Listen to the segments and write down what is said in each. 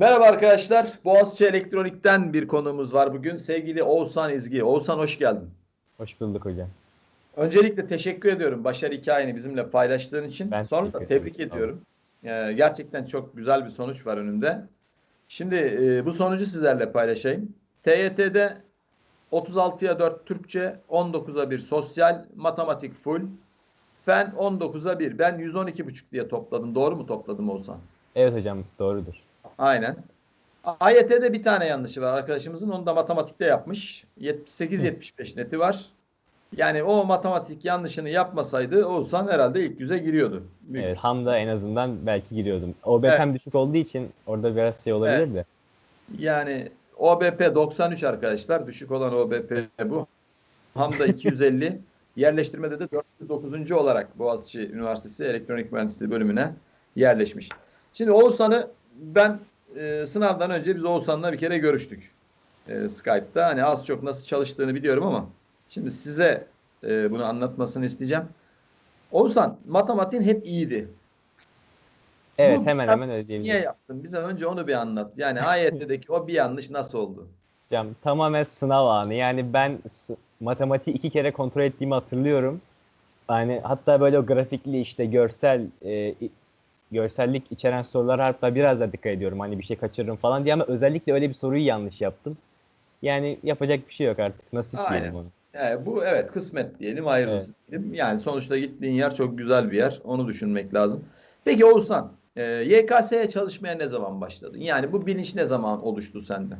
Merhaba arkadaşlar. Boğaziçi Elektronik'ten bir konuğumuz var bugün. Sevgili Oğuzhan İzgi. Oğuzhan hoş geldin. Hoş bulduk hocam. Öncelikle teşekkür ediyorum başarı hikayeni bizimle paylaştığın için. Ben Sonra da tebrik ediyorum. Ee, gerçekten çok güzel bir sonuç var önünde. Şimdi e, bu sonucu sizlerle paylaşayım. TYT'de 36'ya 4 Türkçe, 19'a 1 sosyal, matematik full, fen 19'a 1. Ben 112,5 diye topladım. Doğru mu topladım Oğuzhan? Evet hocam doğrudur. Aynen. AYT'de bir tane yanlışı var arkadaşımızın. Onu da matematikte yapmış. 78-75 neti var. Yani o matematik yanlışını yapmasaydı Oğuzhan herhalde ilk yüze giriyordu. Büyük Evet, Hamda en azından belki giriyordum. OBP'm Evet. düşük olduğu için orada biraz şey olabilir Evet. de. Yani OBP 93 arkadaşlar. Düşük olan OBP bu. Hamda 250. Yerleştirmede de 409. olarak Boğaziçi Üniversitesi Elektronik Mühendisliği bölümüne yerleşmiş. Şimdi Oğuzhan'ı ben e, sınavdan önce biz Oğuzhan'la bir kere görüştük. E, Skype'da. Hani az çok nasıl çalıştığını biliyorum ama şimdi size e, bunu anlatmasını isteyeceğim. Oğuzhan matematiğin hep iyiydi. Evet Bu hemen hemen öyle yanlış Niye diyebilirim. yaptın? Bize önce onu bir anlat. Yani AYT'deki o bir yanlış nasıl oldu? Hocam tamamen sınav anı. Yani ben matematiği iki kere kontrol ettiğimi hatırlıyorum. Yani hatta böyle o grafikli işte görsel e, görsellik içeren sorulara hatta biraz da dikkat ediyorum. Hani bir şey kaçırırım falan diye ama özellikle öyle bir soruyu yanlış yaptım. Yani yapacak bir şey yok artık. Nasip Aynen. onu. Yani bu evet kısmet diyelim, hayırlısı diyelim. Yani sonuçta gittiğin yer çok güzel bir yer. Onu düşünmek lazım. Peki Oğuzhan, e, YKS'ye çalışmaya ne zaman başladın? Yani bu bilinç ne zaman oluştu sende?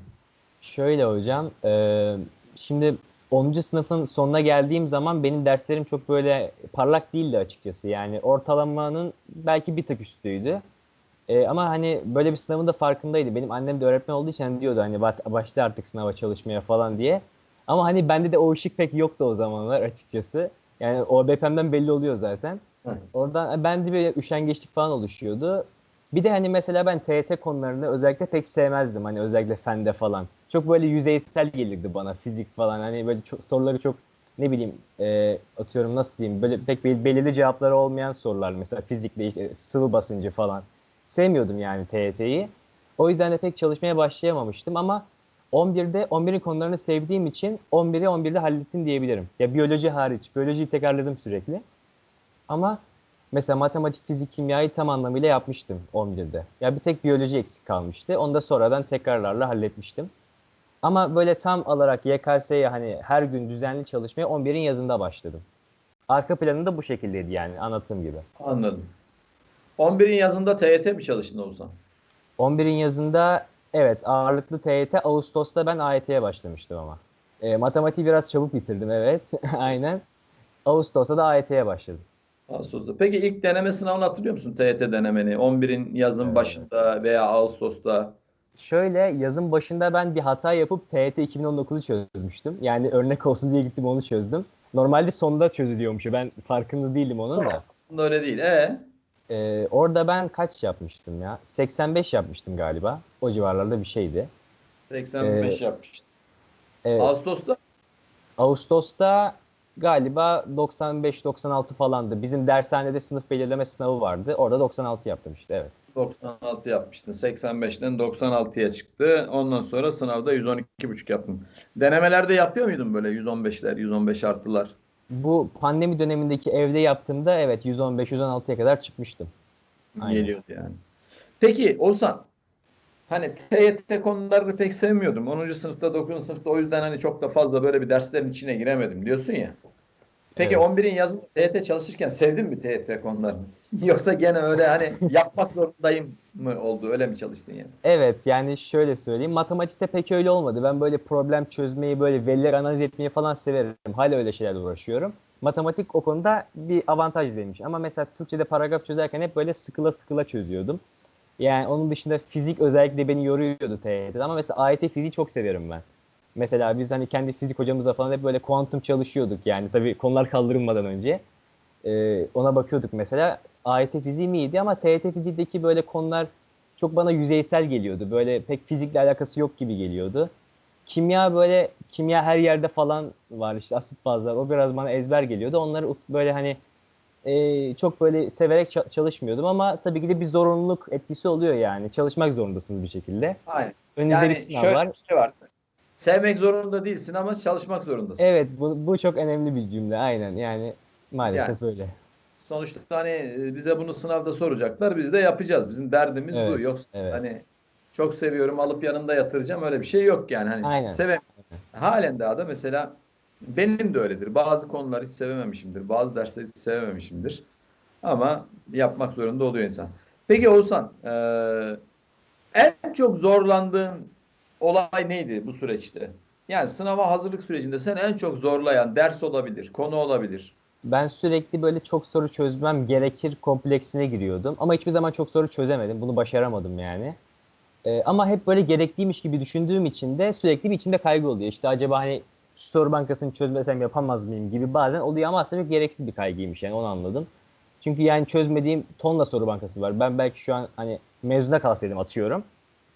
Şöyle hocam, e, şimdi 10. sınıfın sonuna geldiğim zaman benim derslerim çok böyle parlak değildi açıkçası. Yani ortalamanın belki bir tık üstüydü. E, ama hani böyle bir sınavın da farkındaydı. Benim annem de öğretmen olduğu için hani diyordu hani "Bat- başla artık sınava çalışmaya falan diye. Ama hani bende de o ışık pek yoktu o zamanlar açıkçası. Yani OBP'mden belli oluyor zaten. Hı. Oradan bende bir üşengeçlik falan oluşuyordu. Bir de hani mesela ben TYT konularını özellikle pek sevmezdim. Hani özellikle fende falan. Çok böyle yüzeysel gelirdi bana fizik falan. Hani böyle çok, soruları çok ne bileyim e, atıyorum nasıl diyeyim böyle pek bel- belirli cevapları olmayan sorular mesela fizikle işte sıvı basıncı falan. Sevmiyordum yani TYT'yi. O yüzden de pek çalışmaya başlayamamıştım ama 11'de 11'in konularını sevdiğim için 11'i 11'de hallettim diyebilirim. Ya biyoloji hariç. Biyolojiyi tekrarladım sürekli. Ama mesela matematik, fizik, kimyayı tam anlamıyla yapmıştım 11'de. Ya bir tek biyoloji eksik kalmıştı. Onu da sonradan tekrarlarla halletmiştim. Ama böyle tam olarak YKS'ye hani her gün düzenli çalışmaya 11'in yazında başladım. Arka planı da bu şekildeydi yani anlattığım gibi. Anladım. 11'in yazında TYT mi çalıştın Oğuzhan? 11'in yazında evet ağırlıklı TYT, Ağustos'ta ben AYT'ye başlamıştım ama. E, matematiği biraz çabuk bitirdim evet aynen. Ağustos'ta da AYT'ye başladım. Ağustos'ta. Peki ilk deneme sınavını hatırlıyor musun TYT denemeni? 11'in yazın Evet. başında veya Ağustos'ta. Şöyle yazın başında ben bir hata yapıp TYT 2019'u çözmüştüm. Yani örnek olsun diye gittim onu çözdüm. Normalde sonda çözülüyormuş. Ben farkında değilim onun da. Aslında öyle değil. E Ee, orada ben kaç yapmıştım ya? 85 yapmıştım galiba. O civarlarda bir şeydi. 85 Ee, yapmıştın. Evet. Ağustos'ta Ağustos'ta galiba 95-96 falandı. Bizim dershanede sınıf belirleme sınavı vardı. Orada 96 yaptım işte evet. 96 yapmıştın. 85'ten 96'ya çıktı. Ondan sonra sınavda 112,5 yaptın. Denemelerde yapıyor muydun böyle 115'ler, 115 artılar? Bu pandemi dönemindeki evde yaptığımda evet 115-116'ya kadar çıkmıştım. Aynen. Geliyordu yani. Peki Oğuzhan, hani TYT konularını pek sevmiyordum. 10. sınıfta, 9. sınıfta o yüzden hani çok da fazla böyle bir derslerin içine giremedim diyorsun ya. Peki Evet. 11'in yazın TYT çalışırken sevdin mi TYT konularını? Yoksa gene öyle hani yapmak zorundayım mı oldu? Öyle mi çalıştın yani? Evet yani şöyle söyleyeyim. Matematikte pek öyle olmadı. Ben böyle problem çözmeyi, böyle veriler analiz etmeyi falan severim. Hala öyle şeylerle uğraşıyorum. Matematik o konuda bir avantaj demiş. Ama mesela Türkçe'de paragraf çözerken hep böyle sıkıla sıkıla çözüyordum. Yani onun dışında fizik özellikle beni yoruyordu TYT'de. Ama mesela AYT fiziği çok seviyorum ben. Mesela biz hani kendi fizik hocamızla falan hep böyle kuantum çalışıyorduk yani. Tabii konular kaldırılmadan önce. Ee, ona bakıyorduk mesela. AYT fiziği miydi ama TYT fiziğindeki böyle konular çok bana yüzeysel geliyordu. Böyle pek fizikle alakası yok gibi geliyordu. Kimya böyle kimya her yerde falan var işte asit bazlar. O biraz bana ezber geliyordu. Onları böyle hani e, çok böyle severek ça- çalışmıyordum ama tabii ki de bir zorunluluk etkisi oluyor yani. Çalışmak zorundasınız bir şekilde. Aynen. Önünüzde Yani bir sınav şöyle var. bir şey var. Sevmek zorunda değilsin ama çalışmak zorundasın. Evet bu, bu çok önemli bir cümle aynen yani maalesef öyle. Sonuçta hani e, bize bunu sınavda soracaklar. Biz de yapacağız. Bizim derdimiz bu. Evet, Yoksa evet. hani çok seviyorum alıp yanımda yatıracağım öyle bir şey yok yani. Hani Aynen. sevem. Halen daha da mesela benim de öyledir. Bazı konuları hiç sevememişimdir. Bazı dersleri hiç sevememişimdir. Ama yapmak zorunda oluyor insan. Peki Oğuzhan, e, en çok zorlandığın olay neydi bu süreçte? Yani sınava hazırlık sürecinde seni en çok zorlayan ders olabilir, konu olabilir. Ben sürekli böyle çok soru çözmem gerekir kompleksine giriyordum. Ama hiçbir zaman çok soru çözemedim. Bunu başaramadım yani. Ee, ama hep böyle gerekliymiş gibi düşündüğüm için de sürekli bir içimde kaygı oluyor. İşte acaba hani soru bankasını çözmesem yapamaz mıyım gibi bazen oluyor ama aslında çok gereksiz bir kaygıymış yani onu anladım. Çünkü yani çözmediğim tonla soru bankası var. Ben belki şu an hani mezuna kalsaydım atıyorum.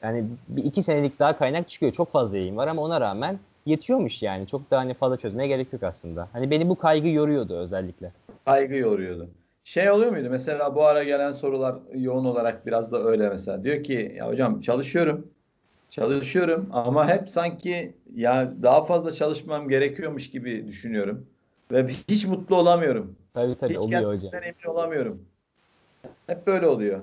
Yani bir iki senelik daha kaynak çıkıyor. Çok fazla yayın var ama ona rağmen yetiyormuş yani. Çok da hani fazla çözmeye gerek yok aslında. Hani beni bu kaygı yoruyordu özellikle. Kaygı yoruyordu. Şey oluyor muydu? Mesela bu ara gelen sorular yoğun olarak biraz da öyle mesela. Diyor ki ya hocam çalışıyorum. Çalışıyorum ama hep sanki ya daha fazla çalışmam gerekiyormuş gibi düşünüyorum. Ve hiç mutlu olamıyorum. Tabii tabii hiç oluyor hocam. emin olamıyorum. Hep böyle oluyor.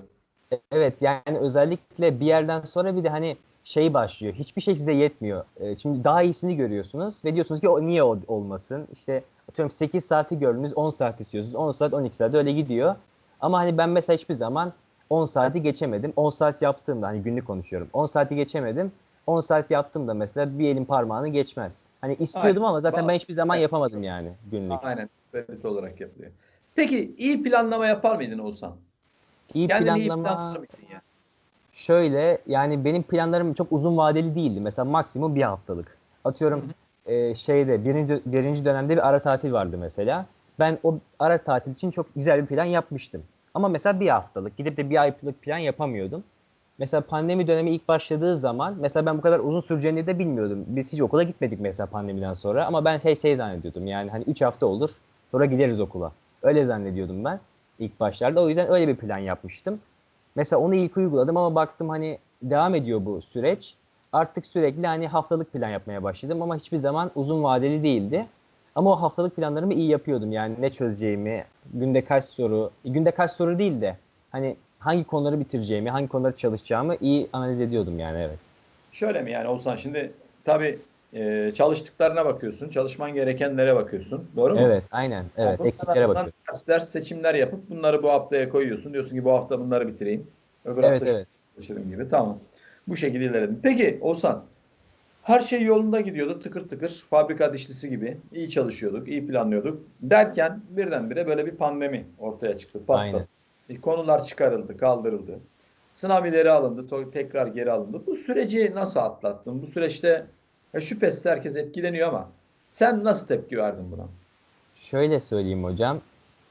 Evet yani özellikle bir yerden sonra bir de hani şey başlıyor. Hiçbir şey size yetmiyor. Ee, Şimdi daha iyisini görüyorsunuz ve diyorsunuz ki o niye olmasın? İşte atıyorum 8 saati gördünüz 10 saat istiyorsunuz. 10 saat 12 saat öyle gidiyor. Ama hani ben mesela hiçbir zaman 10 saati geçemedim. 10 saat yaptığımda hani günlük konuşuyorum. 10 saati geçemedim. 10 saat yaptığımda mesela bir elin parmağını geçmez. Hani istiyordum ama zaten ben hiçbir zaman yapamadım yani günlük. Aynen. Böyle olarak yapılıyor. Peki iyi planlama yapar mıydın Oğuzhan? İyi Kendini iyi planlama planlar mıydın ya? Şöyle yani benim planlarım çok uzun vadeli değildi. Mesela maksimum bir haftalık. Atıyorum e, şeyde birinci, birinci dönemde bir ara tatil vardı mesela. Ben o ara tatil için çok güzel bir plan yapmıştım. Ama mesela bir haftalık gidip de bir aylık plan yapamıyordum. Mesela pandemi dönemi ilk başladığı zaman mesela ben bu kadar uzun süreceğini de bilmiyordum. Biz hiç okula gitmedik mesela pandemiden sonra ama ben şey şey zannediyordum yani hani 3 hafta olur sonra gideriz okula. Öyle zannediyordum ben ilk başlarda. O yüzden öyle bir plan yapmıştım. Mesela onu ilk uyguladım ama baktım hani devam ediyor bu süreç. Artık sürekli hani haftalık plan yapmaya başladım ama hiçbir zaman uzun vadeli değildi. Ama o haftalık planlarımı iyi yapıyordum. Yani ne çözeceğimi, günde kaç soru, günde kaç soru değil de hani hangi konuları bitireceğimi, hangi konuları çalışacağımı iyi analiz ediyordum yani evet. Şöyle mi yani Oğuzhan şimdi tabii e, çalıştıklarına bakıyorsun. Çalışman gerekenlere bakıyorsun. Doğru mu? Evet, aynen. Evet, Bunun eksiklere bakıyorum. Ders, ders seçimler yapıp bunları bu haftaya koyuyorsun. Diyorsun ki bu hafta bunları bitireyim. Öbür Evet, hafta evet. çalışırım gibi. Tamam. Bu şekilde ilerledim. Peki Oğuzhan her şey yolunda gidiyordu. Tıkır tıkır fabrika dişlisi gibi. iyi çalışıyorduk, iyi planlıyorduk. Derken birdenbire böyle bir pandemi ortaya çıktı. Patladı. Aynen. E, Konular çıkarıldı, kaldırıldı. Sınav ileri alındı, tekrar geri alındı. Bu süreci nasıl atlattın? Bu süreçte e, şüphesiz herkes etkileniyor ama sen nasıl tepki verdin buna? Şöyle söyleyeyim hocam.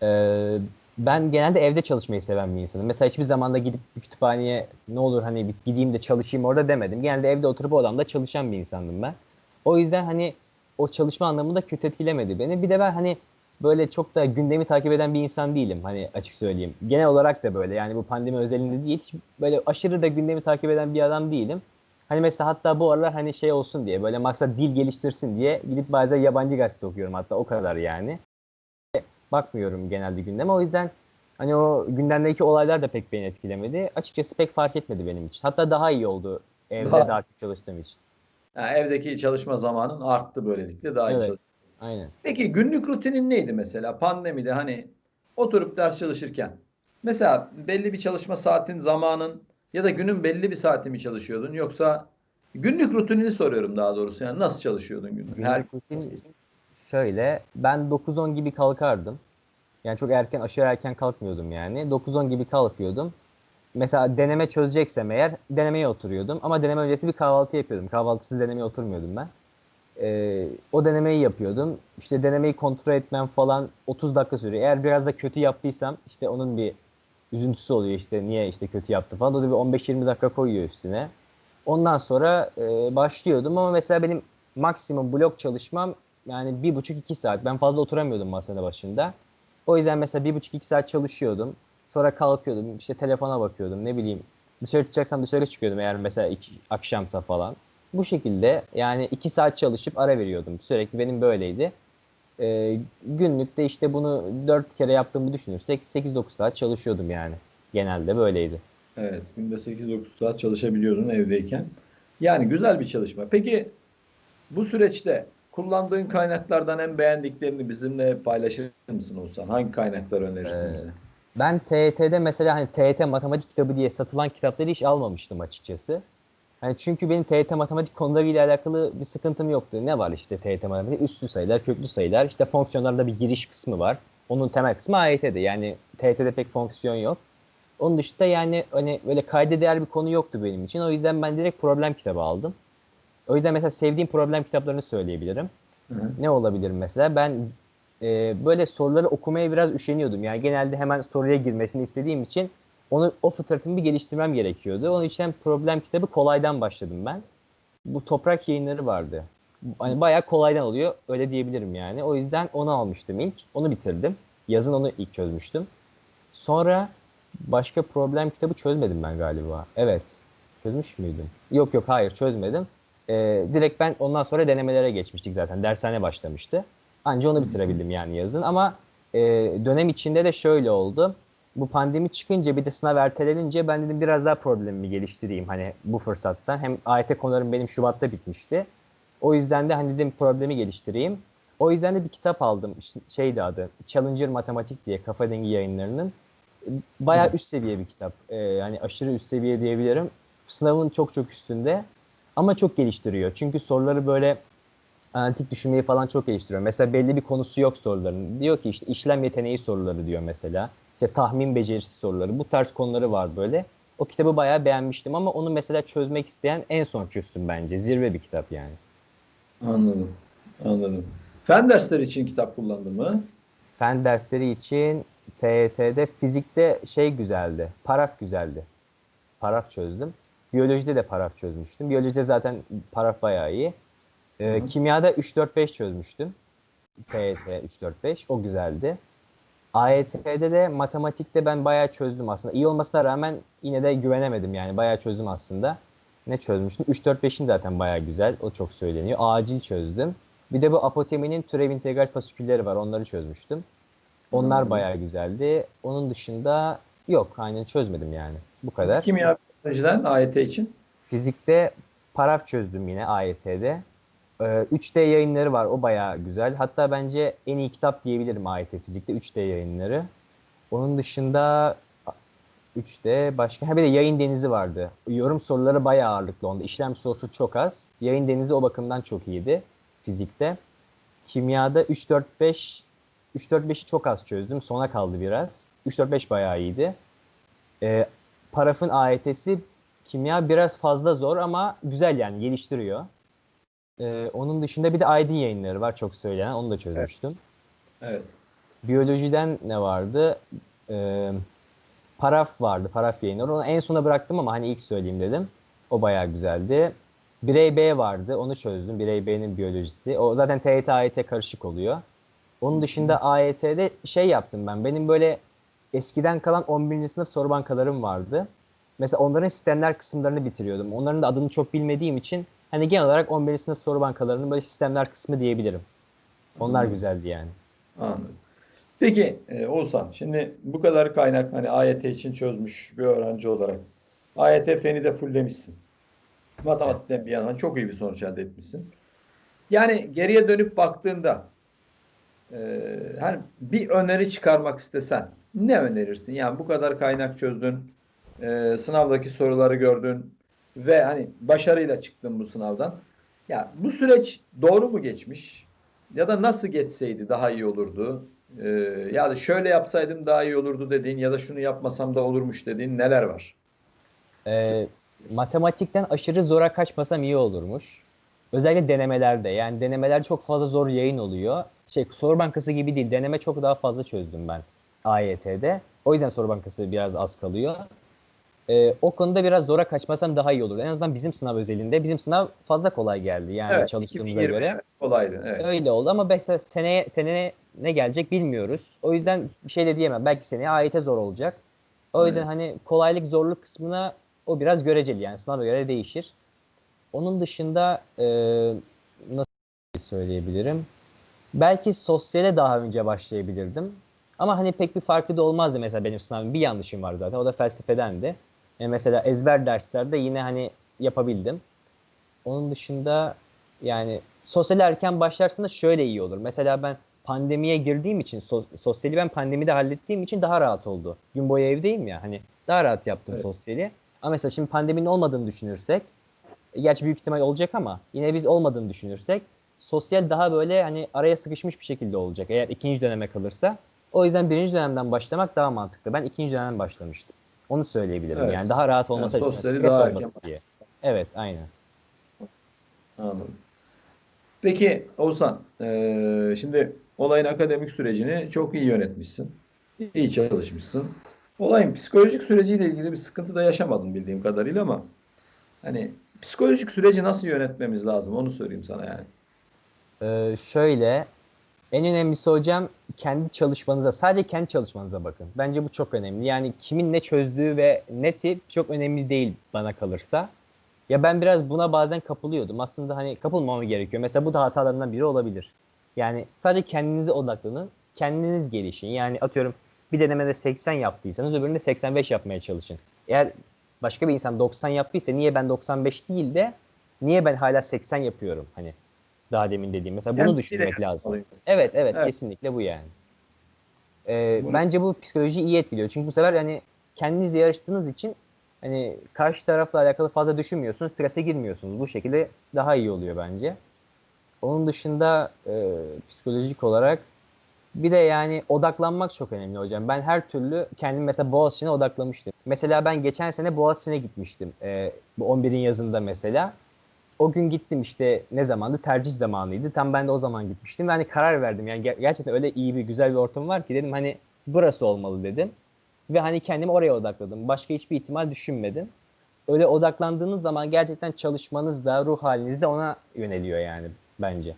Ee, ben genelde evde çalışmayı seven bir insanım. Mesela hiçbir zamanda gidip bir kütüphaneye ne olur hani gideyim de çalışayım orada demedim. Genelde evde oturup odamda çalışan bir insandım ben. O yüzden hani o çalışma anlamında kötü etkilemedi beni. Bir de ben hani böyle çok da gündemi takip eden bir insan değilim. Hani açık söyleyeyim. Genel olarak da böyle yani bu pandemi özelinde değil. Hiç böyle aşırı da gündemi takip eden bir adam değilim. Hani mesela hatta bu aralar hani şey olsun diye böyle maksat dil geliştirsin diye gidip bazen yabancı gazete okuyorum hatta o kadar yani bakmıyorum genelde gündeme. O yüzden hani o gündemdeki olaylar da pek beni etkilemedi. Açıkçası pek fark etmedi benim için. Hatta daha iyi oldu evde Daha- daha çok çalıştığım için. Yani evdeki çalışma zamanın arttı böylelikle daha iyi Evet. çalış- Aynen. Peki günlük rutinin neydi mesela pandemide hani oturup ders çalışırken? Mesela belli bir çalışma saatin zamanın ya da günün belli bir saati mi çalışıyordun yoksa günlük rutinini soruyorum daha doğrusu yani nasıl çalışıyordun günlük? Günlük Her rutin şöyle ben 9-10 gibi kalkardım. Yani çok erken aşırı erken kalkmıyordum yani. 9-10 gibi kalkıyordum. Mesela deneme çözeceksem eğer denemeye oturuyordum. Ama deneme öncesi bir kahvaltı yapıyordum. Kahvaltısız denemeye oturmuyordum ben. Ee, o denemeyi yapıyordum. İşte denemeyi kontrol etmem falan 30 dakika sürüyor. Eğer biraz da kötü yaptıysam işte onun bir üzüntüsü oluyor işte niye işte kötü yaptı falan. O da bir 15-20 dakika koyuyor üstüne. Ondan sonra e, başlıyordum ama mesela benim maksimum blok çalışmam yani bir buçuk iki saat. Ben fazla oturamıyordum masanın başında. O yüzden mesela bir buçuk iki saat çalışıyordum. Sonra kalkıyordum işte telefona bakıyordum ne bileyim dışarı çıkacaksam dışarı çıkıyordum eğer mesela iki, akşamsa falan. Bu şekilde yani iki saat çalışıp ara veriyordum. Sürekli benim böyleydi. Ee, günlükte işte bunu dört kere yaptığımı düşünürsek 8-9 saat çalışıyordum yani. Genelde böyleydi. Evet, günde 8-9 saat çalışabiliyordun evdeyken. Yani güzel bir çalışma. Peki bu süreçte kullandığın kaynaklardan en beğendiklerini bizimle paylaşır mısın Oğuzhan? Hangi kaynaklar önerirsin Ee, bize? Ben TYT'de mesela hani TYT matematik kitabı diye satılan kitapları hiç almamıştım açıkçası. Hani çünkü benim TYT matematik konularıyla alakalı bir sıkıntım yoktu. Ne var işte TYT matematik? Üstlü sayılar, köklü sayılar. İşte fonksiyonlarda bir giriş kısmı var. Onun temel kısmı AYT'de. Yani TYT'de pek fonksiyon yok. Onun dışında yani hani böyle kayda değer bir konu yoktu benim için. O yüzden ben direkt problem kitabı aldım. O yüzden mesela sevdiğim problem kitaplarını söyleyebilirim. Hı hı. Ne olabilir mesela? Ben e, böyle soruları okumaya biraz üşeniyordum. Yani genelde hemen soruya girmesini istediğim için onu o fıtratımı bir geliştirmem gerekiyordu. Onun için problem kitabı kolaydan başladım ben. Bu toprak yayınları vardı. Hani bayağı kolaydan oluyor. Öyle diyebilirim yani. O yüzden onu almıştım ilk. Onu bitirdim. Yazın onu ilk çözmüştüm. Sonra başka problem kitabı çözmedim ben galiba. Evet. Çözmüş müydüm? Yok yok hayır çözmedim. Ee, direkt ben ondan sonra denemelere geçmiştik zaten. Dershane başlamıştı. Anca onu bitirebildim yani yazın. Ama e, dönem içinde de şöyle oldu. Bu pandemi çıkınca bir de sınav ertelenince ben dedim biraz daha problemimi geliştireyim hani bu fırsattan. Hem AYT konularım benim Şubat'ta bitmişti. O yüzden de hani dedim problemi geliştireyim. O yüzden de bir kitap aldım. Şeydi adı Challenger Matematik diye Kafa Dengi yayınlarının. Bayağı üst seviye bir kitap. Ee, yani aşırı üst seviye diyebilirim. Sınavın çok çok üstünde. Ama çok geliştiriyor. Çünkü soruları böyle analitik düşünmeyi falan çok geliştiriyor. Mesela belli bir konusu yok soruların. Diyor ki işte işlem yeteneği soruları diyor mesela. İşte tahmin becerisi soruları. Bu tarz konuları var böyle. O kitabı bayağı beğenmiştim ama onu mesela çözmek isteyen en son çözdüm bence. Zirve bir kitap yani. Anladım. Anladım. Fen dersleri için kitap kullandın mı? Fen dersleri için TYT'de fizikte şey güzeldi. Paraf güzeldi. Paraf çözdüm. Biyolojide de paraf çözmüştüm. Biyolojide zaten paraf bayağı iyi. Hı. kimyada 3-4-5 çözmüştüm. TYT 3-4-5. O güzeldi. AYT'de de matematikte ben bayağı çözdüm aslında. İyi olmasına rağmen yine de güvenemedim yani. Bayağı çözdüm aslında. Ne çözmüştüm? 3-4-5'in zaten bayağı güzel. O çok söyleniyor. Acil çözdüm. Bir de bu apoteminin türev integral fasikülleri var. Onları çözmüştüm. Onlar Hmm. bayağı güzeldi. Onun dışında yok. Aynen çözmedim yani. Bu kadar. Fizik, kimya, biyolojiden AYT için. Fizikte paraf çözdüm yine AYT'de. Ee, 3D yayınları var. O bayağı güzel. Hatta bence en iyi kitap diyebilirim AYT fizikte 3D yayınları. Onun dışında 3D başka. Ha bir de yayın denizi vardı. Yorum soruları bayağı ağırlıklı onda. İşlem sorusu çok az. Yayın denizi o bakımdan çok iyiydi fizikte. Kimyada 3 4 5 3 4 5'i çok az çözdüm. Sona kaldı biraz. 3 4 5 bayağı iyiydi. Ee, Paraf'ın AYT'si kimya biraz fazla zor ama güzel yani geliştiriyor. Ee, onun dışında bir de Aydın yayınları var çok söylenen. Onu da çözmüştüm. Evet. Biyolojiden ne vardı? Ee, paraf vardı. Paraf yayınları. Onu en sona bıraktım ama hani ilk söyleyeyim dedim. O bayağı güzeldi. Birey B vardı. Onu çözdüm. Birey B'nin biyolojisi. O zaten TYT AYT karışık oluyor. Onun dışında AYT'de şey yaptım ben. Benim böyle eskiden kalan 11. sınıf soru bankalarım vardı. Mesela onların sistemler kısımlarını bitiriyordum. Onların da adını çok bilmediğim için hani genel olarak 11. sınıf soru bankalarının böyle sistemler kısmı diyebilirim. Onlar Hmm. güzeldi yani. Anladım. Peki e, Oğuzhan, şimdi bu kadar kaynak hani AYT için çözmüş bir öğrenci olarak AYT feni de fulllemişsin. Matematikten bir yana çok iyi bir sonuç elde etmişsin. Yani geriye dönüp baktığında e, hani bir öneri çıkarmak istesen ne önerirsin? Yani bu kadar kaynak çözdün, e, sınavdaki soruları gördün ve hani başarıyla çıktın bu sınavdan. Ya bu süreç doğru mu geçmiş? Ya da nasıl geçseydi daha iyi olurdu? Ee, ya da şöyle yapsaydım daha iyi olurdu dediğin ya da şunu yapmasam da olurmuş dediğin neler var? Ee, matematikten aşırı zora kaçmasam iyi olurmuş. Özellikle denemelerde. Yani denemeler çok fazla zor yayın oluyor. Şey, soru bankası gibi değil. Deneme çok daha fazla çözdüm ben AYT'de. O yüzden soru bankası biraz az kalıyor. Ee, o konuda biraz zora kaçmasam daha iyi olur. En azından bizim sınav özelinde. Bizim sınav fazla kolay geldi. Yani Evet, çalıştığımıza 2020 göre. kolaydı. Evet. Öyle oldu ama mesela seneye, seneye ne gelecek bilmiyoruz. O yüzden bir şey de diyemem. Belki seneye AYT zor olacak. O yüzden Evet. hani kolaylık zorluk kısmına o biraz göreceli yani sınava göre değişir. Onun dışında e, nasıl söyleyebilirim? Belki sosyale daha önce başlayabilirdim. Ama hani pek bir farkı da olmazdı mesela benim sınavım. Bir yanlışım var zaten. O da felsefedendi. E mesela ezber derslerde yine hani yapabildim. Onun dışında yani sosyal erken başlarsan da şöyle iyi olur. Mesela ben pandemiye girdiğim için so- sosyali ben pandemide hallettiğim için daha rahat oldu. Gün boyu evdeyim ya hani daha rahat yaptım Evet. sosyali. Ama mesela şimdi pandeminin olmadığını düşünürsek e, gerçi büyük ihtimal olacak ama yine biz olmadığını düşünürsek sosyal daha böyle hani araya sıkışmış bir şekilde olacak eğer ikinci döneme kalırsa. O yüzden birinci dönemden başlamak daha mantıklı. Ben ikinci dönemden başlamıştım. Onu söyleyebilirim. Evet. Yani daha rahat olması Yani sosyali daha erken diye. Evet, aynen. Anladım. Peki Oğuzhan, eee, şimdi olayın akademik sürecini çok iyi yönetmişsin. İyi çalışmışsın. Olayın psikolojik süreciyle ilgili bir sıkıntı da yaşamadın bildiğim kadarıyla ama hani psikolojik süreci nasıl yönetmemiz lazım onu söyleyeyim sana yani. Ee, şöyle en önemlisi hocam kendi çalışmanıza sadece kendi çalışmanıza bakın. Bence bu çok önemli. Yani kimin ne çözdüğü ve neti çok önemli değil bana kalırsa. Ya ben biraz buna bazen kapılıyordum. Aslında hani kapılmamam gerekiyor. Mesela bu da hatalarından biri olabilir. Yani sadece kendinize odaklanın. Kendiniz gelişin. Yani atıyorum bir denemede 80 yaptıysanız öbüründe 85 yapmaya çalışın. Eğer başka bir insan 90 yaptıysa niye ben 95 değil de niye ben hala 80 yapıyorum? Hani daha demin dediğim. Mesela bunu Kendisiyle düşünmek lazım. Evet, evet Evet. kesinlikle bu yani. Ee, Bunu- Bence bu psikolojiyi iyi etkiliyor. Çünkü bu sefer yani kendinizle yarıştığınız için hani karşı tarafla alakalı fazla düşünmüyorsunuz, strese girmiyorsunuz. Bu şekilde daha iyi oluyor bence. Onun dışında e, psikolojik olarak bir de yani odaklanmak çok önemli hocam. Ben her türlü kendim mesela Boğaziçi'ne odaklamıştım. Mesela ben geçen sene Boğaziçi'ne gitmiştim. E, bu 11'in yazında mesela. O gün gittim işte ne zamandı? Tercih zamanıydı. Tam ben de o zaman gitmiştim. Ve hani karar verdim. Yani ger- gerçekten öyle iyi bir güzel bir ortam var ki dedim hani burası olmalı dedim. Ve hani kendimi oraya odakladım. Başka hiçbir ihtimal düşünmedim. Öyle odaklandığınız zaman gerçekten çalışmanız da ruh haliniz de ona yöneliyor yani bence.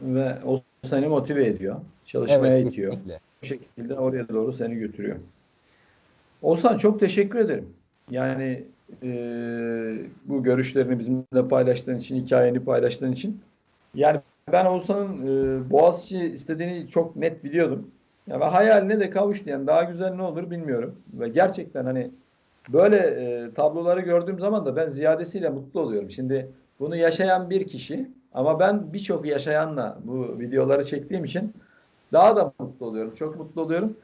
Ve o seni motive ediyor. Çalışmaya Evet itiyor. kesinlikle. Bu şekilde oraya doğru seni götürüyor. Oğuzhan çok teşekkür ederim. Yani e, bu görüşlerini bizimle paylaştığın için, hikayeni paylaştığın için. Yani ben Oğuzhan'ın e, Boğaziçi istediğini çok net biliyordum. Ya ve hayaline de kavuştu. Yani daha güzel ne olur bilmiyorum. Ve gerçekten hani böyle e, tabloları gördüğüm zaman da ben ziyadesiyle mutlu oluyorum. Şimdi bunu yaşayan bir kişi ama ben birçok yaşayanla bu videoları çektiğim için daha da mutlu oluyorum. Çok mutlu oluyorum.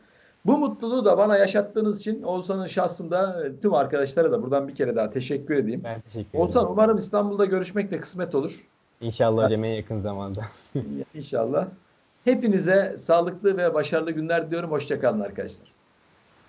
Bu mutluluğu da bana yaşattığınız için Oğuzhan'ın şahsında e, tüm arkadaşlara da buradan bir kere daha teşekkür edeyim. Ben teşekkür ederim. Oğuzhan umarım İstanbul'da görüşmek de kısmet olur. İnşallah hocam en yakın zamanda. İnşallah. Hepinize sağlıklı ve başarılı günler diliyorum. Hoşçakalın arkadaşlar.